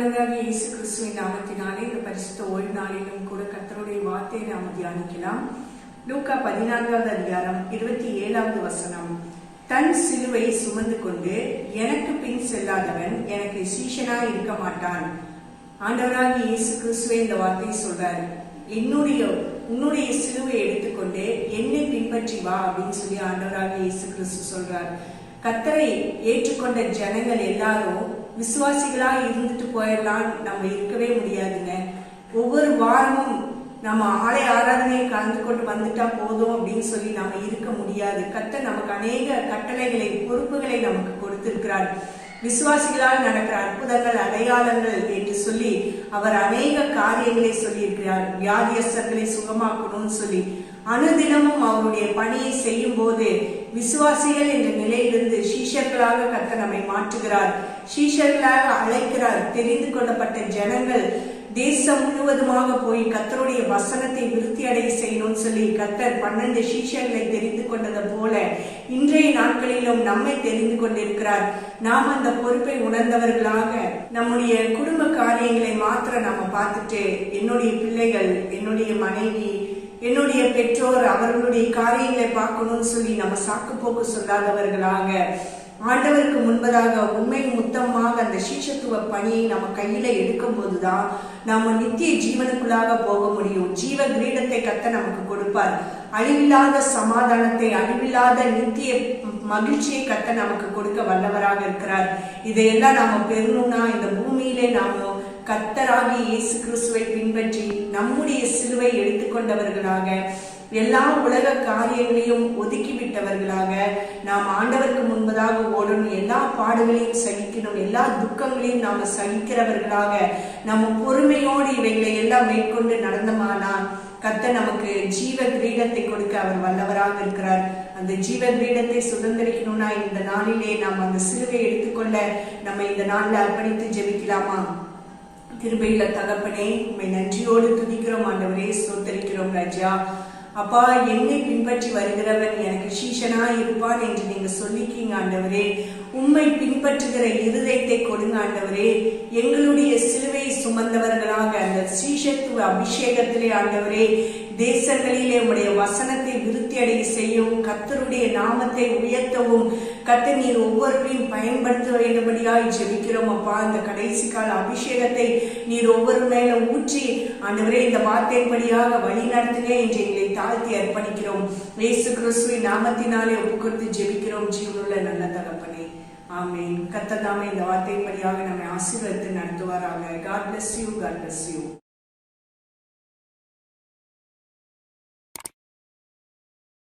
கிறிஸ்துவின் நாமத்தினாலே இந்த பரிசுத்த ஓய்வு நாளிலும் கூட கத்தருடைய வார்த்தையை நாம் தியானிக்கலாம். லூக்கா பதினான்காவது அதிகாரம் இருபத்தி ஏழாவது வசனம். தன் சிலுவை சுமந்து கொண்டு எனக்கு பின் செல்லாதவன் எனக்கு சீஷனா இருக்க மாட்டான். ஆண்டவராக இயேசு கிறிஸ்துவே இந்த வார்த்தையை சொல்றாரு. என்னுடைய உன்னுடைய சிலுவை எடுத்துக்கொண்டு என்னை பின்பற்றி வா அப்படின்னு சொல்லி ஆண்டவராக இயேசு கிறிஸ்து சொல்றார். கத்தரை ஏற்றுக்கொண்ட ஜனங்கள் எல்லாரும் விசுவாசிகளா இருந்துட்டு போயிடலாம். நம்ம இருக்கவே முடியாதுங்க. ஒவ்வொரு வாரமும் நம்ம ஆலை ஆராதனையை கலந்து கொண்டு வந்துட்டா போதும் அப்படின்னு சொல்லி நம்ம இருக்க முடியாது. கத்த நமக்கு அநேக கட்டளைகளை பொறுப்புகளை நமக்கு கொடுத்திருக்கிறார். விசுவாசிகளால் நடக்கிற அற்புதங்கள் அடையாளங்கள் என்று சொல்லி அவர் அநேக காரியங்களை சொல்லியிருக்கிறார். வியாதியஸ்தர்களை சுகமாக்கணும்னு சொல்லி. அனுதினமும் அவருடைய பணியை செய்யும் போது விசுவாசிகள் என்ற நிலையிலிருந்து சீஷர்களாக கத்த நம்மை மாற்றுகிறார். சீஷர்களாக அழைக்கிறார். தெரிந்து கொள்ளப்பட்ட ஜனங்கள் தேசம் முழுவதுமாக போய் கத்தருடைய வசனத்தை விருத்தி அடைய செய்யணும்னு சொல்லி கத்தர் பன்னெண்டு சீஷர்களை தெரிந்து கொண்டது போல இன்றைய நாட்களிலும் நம்மை தெரிந்து கொண்டிருக்கிறார். நாம் அந்த பொறுப்பை உணர்ந்தவர்களாக நம்முடைய குடும்ப காரியங்களை மாத்திர நாம பார்த்துட்டு என்னுடைய பிள்ளைகள் என்னுடைய மனைவி என்னுடைய பெற்றோர் அவர்களுடைய காரியங்களை பார்க்கணும்னு சொல்லி நம்ம சாக்கு போக்கு சொல்லாதவர்களாக ஆண்டவருக்கு முன்பதாக உண்மை முத்தமாக அந்த சீஷத்துவ பணியை நம்ம கையில எடுக்கும் போதுதான் நாம நித்திய ஜீவனுக்குள்ளாக போக முடியும். ஜீவ கிரீடத்தை கத்த நமக்கு கொடுப்பார். அழிவில்லாத சமாதானத்தை அழிவில்லாத நித்திய மகிழ்ச்சியை கத்த நமக்கு கொடுக்க வல்லவராக இருக்கிறார். இதையெல்லாம் நாம பெறணும்னா இந்த பூமியிலே நாம கத்தராகி இயேசு கிறிஸ்துவை பின்பற்றி நம்முடைய சிலுவை எடுத்துக்கொண்டவர்களாக எல்லா உலக காரியங்களையும் ஒதுக்கிவிட்டவர்களாக நாம் ஆண்டவருக்கு முன்பதாக ஓடணும் எல்லா பாடுகளையும் சகிக்கணும் எல்லா துக்கங்களையும் நாம் சகிக்கிறவர்களாக நம்ம பொறுமையோடு இவைகளை எல்லாம் மேற்கொண்டு நடந்தமானால் கத்த நமக்கு ஜீவ கிரீடத்தை கொடுக்க அவர் வல்லவராக இருக்கிறார். அந்த ஜீவ கிரீடத்தை சுதந்திரிக்கணும்னா இந்த நாளிலே நாம் அந்த சிலுவை எடுத்துக்கொள்ள நம்ம இந்த நாளில் அர்ப்பணித்து ஜெபிக்கலாமா? கிருபையில தகப்பனே உண்மை நன்றியோடு துதிக்கிறோம் ஆண்டவரே சோத்தரிக்கிறோம் ராஜா. அப்பா என்னை பின்பற்றி வருகிறவன் எனக்கு சீஷனா இருப்பான் என்று நீங்க சொல்லிக்கீங்க ஆண்டவரே. உண்மை பின்பற்றுகிற இருதயத்தை கொடுங்க ஆண்டவரே. எங்களுடைய சிலுவை சுமந்தவர்களாக அந்த அபிஷேகத்திலே ஆண்டவரே தேசங்களிலே உடைய வசனத்தை விருத்தி அடைய செய்யவும் கத்தருடைய நாமத்தை உயர்த்தவும் கத்தை நீர் ஒவ்வொருவரையும் பயன்படுத்த வேண்டும்படியாய் ஜெபிக்கிறோம் அப்பா. இந்த கடைசி கால அபிஷேகத்தை நீர் ஒவ்வொரு மேல ஊற்றி ஆண்டவரே இந்த வார்த்தைப்படியாக வழி நடத்துங்க என்று எங்களை தாழ்த்தி அர்ப்பணிக்கிறோம். இயேசு கிறிஸ்துவின் நாமத்தினாலே ஒப்புக்கொடுத்து ஜெபிக்கிறோம். ஜீவனுள்ள நல்ல தகப்பனே. ஆமேன். கத்ததாமே இந்த வார்த்தைப்படியாக நம்மை ஆசீர்வதித்து நடத்துவாராக. God bless you God bless you